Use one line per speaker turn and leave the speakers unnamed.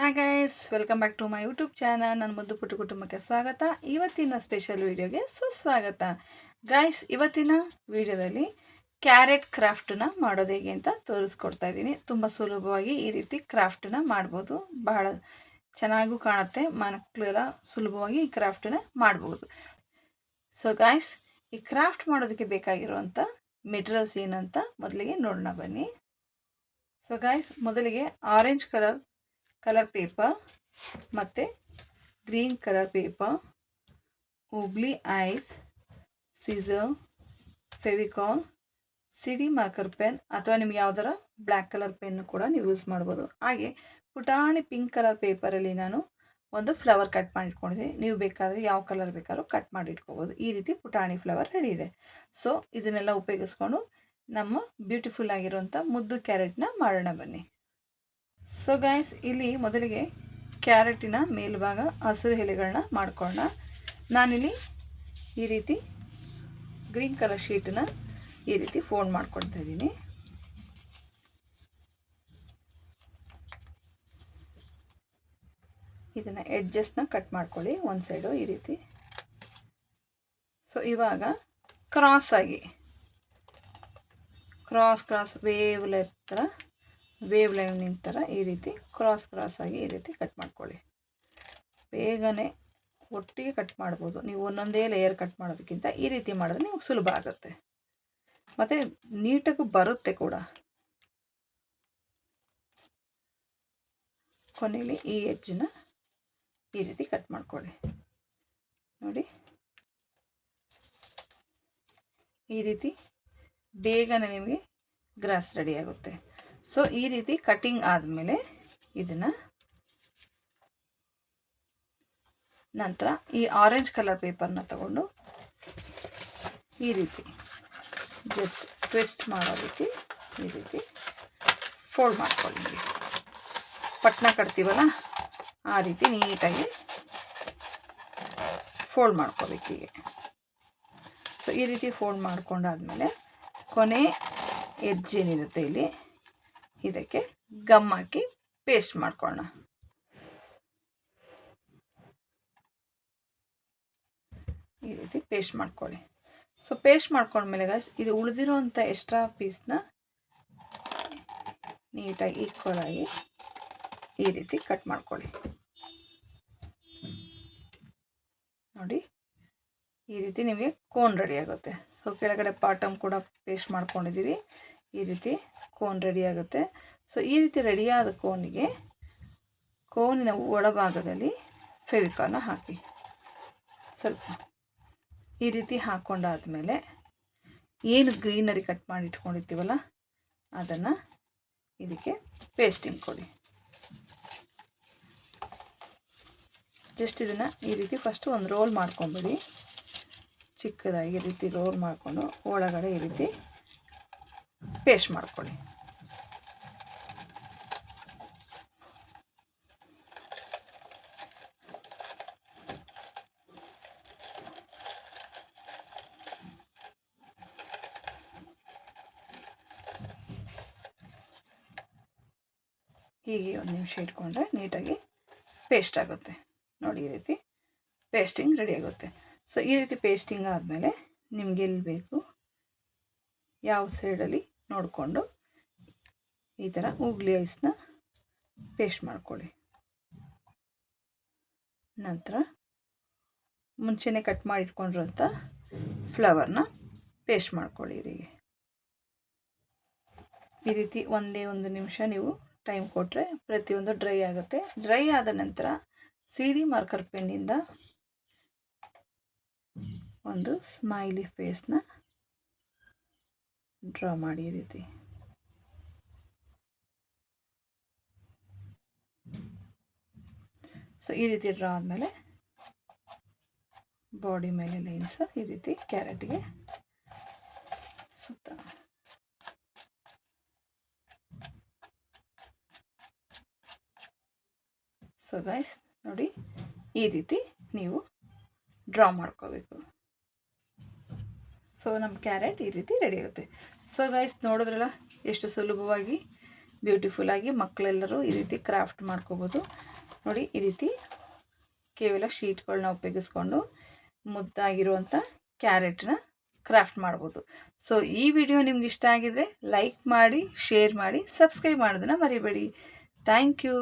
Hi guys welcome back to my YouTube channel ನನ್ನ ಮುದ್ದು ಪುಟ್ಟ ಕುಟುಂಬಕ್ಕೆ ಸ್ವಾಗತ. ಇವತ್ತಿನ ಸ್ಪೆಷಲ್ ವಿಡಿಯೋಗೆ ಸುಸ್ವಾಗತ. ಗೈಸ್ ಇವತ್ತಿನ ವಿಡಿಯೋದಲ್ಲಿ ಕ್ಯಾರೆಟ್ ಕ್ರಾಫ್ಟನ್ನ ಮಾಡೋದು ಹೇಗೆ ಅಂತ ತೋರಿಸ್ಕೊಡ್ತಾ ಇದ್ದೀನಿ. ತುಂಬ ಸುಲಭವಾಗಿ ಈ ರೀತಿ ಕ್ರಾಫ್ಟನ್ನ ಮಾಡ್ಬೋದು. ಬಹಳ ಚೆನ್ನಾಗೂ ಕಾಣುತ್ತೆ. ಮಕ್ಕಳೆಲ್ಲ ಸುಲಭವಾಗಿ ಈ ಕ್ರಾಫ್ಟನ್ನ ಮಾಡ್ಬೋದು. ಸೊ ಗಾಯ್ಸ್ ಈ ಕ್ರಾಫ್ಟ್ ಮಾಡೋದಕ್ಕೆ ಬೇಕಾಗಿರುವಂಥ ಮೆಟೀರಿಯಲ್ಸ್ ಏನಂತ ಮೊದಲಿಗೆ ನೋಡೋಣ ಬನ್ನಿ. ಸೊ ಗಾಯ್ಸ್ ಮೊದಲಿಗೆ ಆರೆಂಜ್ ಕಲರ್ ಕಲರ್ ಪೇಪರ್ ಮತ್ತು ಗ್ರೀನ್ ಕಲರ್ ಪೇಪರ್ ಉಗ್ಲಿ ice scissor Fevicol CD marker pen ಅಥವಾ ನಿಮ್ಗೆ ಯಾವ್ದಾರ ಬ್ಲ್ಯಾಕ್ ಕಲರ್ ಪೆನ್ನು ಕೂಡ ನೀವು ಯೂಸ್ ಮಾಡ್ಬೋದು. ಹಾಗೆ ಪುಟಾಣಿ ಪಿಂಕ್ ಕಲರ್ ಪೇಪರಲ್ಲಿ ನಾನು ಒಂದು ಫ್ಲವರ್ ಕಟ್ ಮಾಡಿ ಇಟ್ಕೊಂಡಿದ್ದೀನಿ ನೀವು ಬೇಕಾದರೆ ಯಾವ ಕಲರ್ ಬೇಕಾದ್ರೂ ಕಟ್ ಮಾಡಿ ಇಟ್ಕೋಬೋದು ಈ ರೀತಿ ಪುಟಾಣಿ ಫ್ಲವರ್ ರೆಡಿ ಇದೆ. ಸೊ ಇದನ್ನೆಲ್ಲ ಉಪಯೋಗಿಸ್ಕೊಂಡು ನಮ್ಮ ಬ್ಯೂಟಿಫುಲ್ ಆಗಿರುವಂಥ ಮುದ್ದು ಕ್ಯಾರೆಟ್ನ ಮಾಡೋಣ ಬನ್ನಿ. ಸೊ ಗಾಯ್ಸ್ ಇಲ್ಲಿ ಮೊದಲಿಗೆ ಕ್ಯಾರೆಟಿನ ಮೇಲ್ಭಾಗ ಹಸಿರು ಎಲೆಗಳನ್ನ ಮಾಡ್ಕೊಳ್ಳೋಣ. ನಾನಿಲ್ಲಿ ಈ ರೀತಿ ಗ್ರೀನ್ ಕಲರ್ ಶೀಟನ್ನು ಈ ರೀತಿ ಫೋಲ್ಡ್ ಮಾಡ್ಕೊಳ್ತಾ ಇದ್ದೀನಿ. ಇದನ್ನು ಎಡ್ಜಸ್ಟ್ನ ಕಟ್ ಮಾಡ್ಕೊಳ್ಳಿ, ಒಂದು ಸೈಡು ಈ ರೀತಿ. ಸೊ ಇವಾಗ ಕ್ರಾಸ್ ಆಗಿ ಕ್ರಾಸ್ ಕ್ರಾಸ್ ವೇವ್ಲೆ ಥರ ವೇವ್ ಲೈನಿಂಗ್ ಥರ ಈ ರೀತಿ ಕ್ರಾಸ್ ಕ್ರಾಸ್ ಆಗಿ ಈ ರೀತಿ ಕಟ್ ಮಾಡ್ಕೊಳ್ಳಿ. ಬೇಗನೆ ಒಟ್ಟಿಗೆ ಕಟ್ ಮಾಡ್ಬೋದು. ನೀವು ಒಂದೊಂದೇ ಲೇಯರ್ ಕಟ್ ಮಾಡೋದಕ್ಕಿಂತ ಈ ರೀತಿ ಮಾಡಿದ್ರೆ ನಿಮಗೆ ಸುಲಭ ಆಗುತ್ತೆ. ಮತ್ತು ನೀಟಾಗೂ ಬರುತ್ತೆ ಕೂಡ. ಕೊನೆಯಲ್ಲಿ ಈ ಎಜ್ಜನ್ನ ಈ ರೀತಿ ಕಟ್ ಮಾಡ್ಕೊಳ್ಳಿ. ನೋಡಿ. ಈ ರೀತಿ ಬೇಗನೆ ನಿಮಗೆ ಗ್ರಾಸ್ ರೆಡಿ ಆಗುತ್ತೆ. ಸೊ ಈ ರೀತಿ ಕಟಿಂಗ್ ಆದಮೇಲೆ ಇದನ್ನು ನಂತರ ಈ ಆರೆಂಜ್ ಕಲರ್ ಪೇಪರ್ನ ತಗೊಂಡು ಈ ರೀತಿ ಜಸ್ಟ್ ಟ್ವಿಸ್ಟ್ ಮಾಡೋ ರೀತಿ, ಈ ರೀತಿ ಫೋಲ್ಡ್ ಮಾಡ್ಕೊಳ್ಳಿ. ಪಟ್ನ ಕಟ್ತೀವಲ್ಲ, ಆ ರೀತಿ ನೀಟಾಗಿ ಫೋಲ್ಡ್ ಮಾಡ್ಕೋಬೇಕು ಹೀಗೆ. ಸೊ ಈ ರೀತಿ ಫೋಲ್ಡ್ ಮಾಡ್ಕೊಂಡಾದಮೇಲೆ ಕೊನೆ ಎಜ್ಜೇನಿರುತ್ತೆ ಇಲ್ಲಿ? ಇದಕ್ಕೆ ಗಮ್ ಹಾಕಿ ಪೇಸ್ಟ್ ಮಾಡ್ಕೊಳ್ಳೋಣ. ಈ ರೀತಿ ಪೇಸ್ಟ್ ಮಾಡ್ಕೊಳ್ಳಿ. ಸೊ ಪೇಸ್ಟ್ ಮಾಡ್ಕೊಂಡ್ಮೇಲೆ ಗಾಯ್ಸ್ ಇದು ಉಳಿದಿರೋಂಥ ಎಕ್ಸ್ಟ್ರಾ ಪೀಸ್ನ ನೀಟಾಗಿ ಈಕ್ವಲ್ ಆಗಿ ಈ ರೀತಿ ಕಟ್ ಮಾಡ್ಕೊಳ್ಳಿ. ನೋಡಿ, ಈ ರೀತಿ ನಿಮಗೆ ಕೋನ್ ರೆಡಿ ಆಗುತ್ತೆ. ಸೊ ಕೆಳಗಡೆ ಪಾಟಮ್ ಕೂಡ ಪೇಸ್ಟ್ ಮಾಡ್ಕೊಂಡಿದ್ದೀವಿ ಈ ರೀತಿ ಕೋನ್ ರೆಡಿ ಆಗುತ್ತೆ. ಸೊ ಈ ರೀತಿ ರೆಡಿಯಾದ ಕೋನಿಗೆ ಕೋನಿನ ಒಳಭಾಗದಲ್ಲಿ ಫೆವಿಕಾಲ್ನ ಹಾಕಿ. ಸ್ವಲ್ಪ ಈ ರೀತಿ ಹಾಕ್ಕೊಂಡಾದಮೇಲೆ ಏನು ಗ್ರೀನರಿ ಕಟ್ ಮಾಡಿ ಇಟ್ಕೊಂಡಿರ್ತೀವಲ್ಲ, ಅದನ್ನು ಇದಕ್ಕೆ ಪೇಸ್ಟಿಂಗ್ ಕೊಡಿ. ಜಸ್ಟ್ ಇದನ್ನು ಈ ರೀತಿ ಫಸ್ಟು ಒಂದು ರೋಲ್ ಮಾಡ್ಕೊಂಬಿಡಿ. ಚಿಕ್ಕದಾಗಿ ಈ ರೀತಿ ರೋಲ್ ಮಾಡಿಕೊಂಡು ಒಳಗಡೆ ಈ ರೀತಿ ಪೇಸ್ಟ್ ಮಾಡ್ಕೊಳ್ಳಿ ಹೀಗೆ ಒಂದು ನಿಮಿಷ ಇಟ್ಕೊಂಡ್ರೆ ನೀಟಾಗಿ ಪೇಸ್ಟ್ ಆಗುತ್ತೆ. ನೋಡಿ ಈ ರೀತಿ ಪೇಸ್ಟಿಂಗ್ ರೆಡಿ ಆಗುತ್ತೆ. ಸೊ ಈ ರೀತಿ ಪೇಸ್ಟಿಂಗ್ ಆದಮೇಲೆ ನಿಮ್ಗೆ ಎಲ್ಲಿ ಬೇಕು, ಯಾವ ಸೈಡಲ್ಲಿ ನೋಡಿಕೊಂಡು ಈ ಥರ ಉಗ್ಲಿ ಐಸ್ನ ಪೇಸ್ಟ್ ಮಾಡ್ಕೊಳ್ಳಿ. ನಂತರ ಮುಂಚೆನೇ ಕಟ್ ಮಾಡಿ ಇಟ್ಕೊಂಡಿರೋಂಥ ಫ್ಲವರ್ನ ಪೇಸ್ಟ್ ಮಾಡ್ಕೊಳ್ಳಿ ಇರಿಗೆ. ಈ ರೀತಿ ಒಂದೇ ಒಂದು ನಿಮಿಷ ನೀವು ಟೈಮ್ ಕೊಟ್ಟರೆ ಪ್ರತಿಯೊಂದು ಡ್ರೈ ಆಗುತ್ತೆ. ಡ್ರೈ ಆದ ನಂತರ ಸಿ ಡಿ ಮಾರ್ಕರ್ ಪೆನ್ನಿಂದ ಒಂದು ಸ್ಮೈಲಿ ಫೇಸ್ನ ಡ್ರಾ ಮಾಡಿ ಈ ರೀತಿ. ಸೊ ಈ ರೀತಿ ಡ್ರಾ ಆದಮೇಲೆ ಬಾಡಿ ಮೇಲೆ ಲೈನ್ಸ್ ಈ ರೀತಿ ಕ್ಯಾರೆಟ್ಗೆ ಸುತ್ತ. ಸೊ ಗೈಸ್ ನೋಡಿ ಈ ರೀತಿ ನೀವು ಡ್ರಾ ಮಾಡ್ಕೋಬೇಕು. ಸೊ ನಮ್ಮ ಕ್ಯಾರೆಟ್ ಈ ರೀತಿ ರೆಡಿ ಆಗುತ್ತೆ ಸೊ ಗೈಸ್ ನೋಡಿದ್ರಲ್ಲ, ಎಷ್ಟು ಸುಲಭವಾಗಿ ಬ್ಯೂಟಿಫುಲ್ಲಾಗಿ ಮಕ್ಕಳೆಲ್ಲರೂ ಈ ರೀತಿ ಕ್ರಾಫ್ಟ್ ಮಾಡ್ಕೋಬೋದು. ನೋಡಿ, ಈ ರೀತಿ ಕೇವಲ ಶೀಟ್ಗಳನ್ನ ಉಪಯೋಗಿಸ್ಕೊಂಡು ಮುದ್ದಾಗಿರುವಂಥ ಕ್ಯಾರೆಟ್ನ ಕ್ರಾಫ್ಟ್ ಮಾಡ್ಬೋದು. ಸೊ ಈ ವಿಡಿಯೋ ನಿಮ್ಗೆ ಇಷ್ಟ ಆಗಿದರೆ ಲೈಕ್ ಮಾಡಿ ಶೇರ್ ಮಾಡಿ ಸಬ್ಸ್ಕ್ರೈಬ್ ಮಾಡೋದನ್ನು ಮರಿಬೇಡಿ. Thank you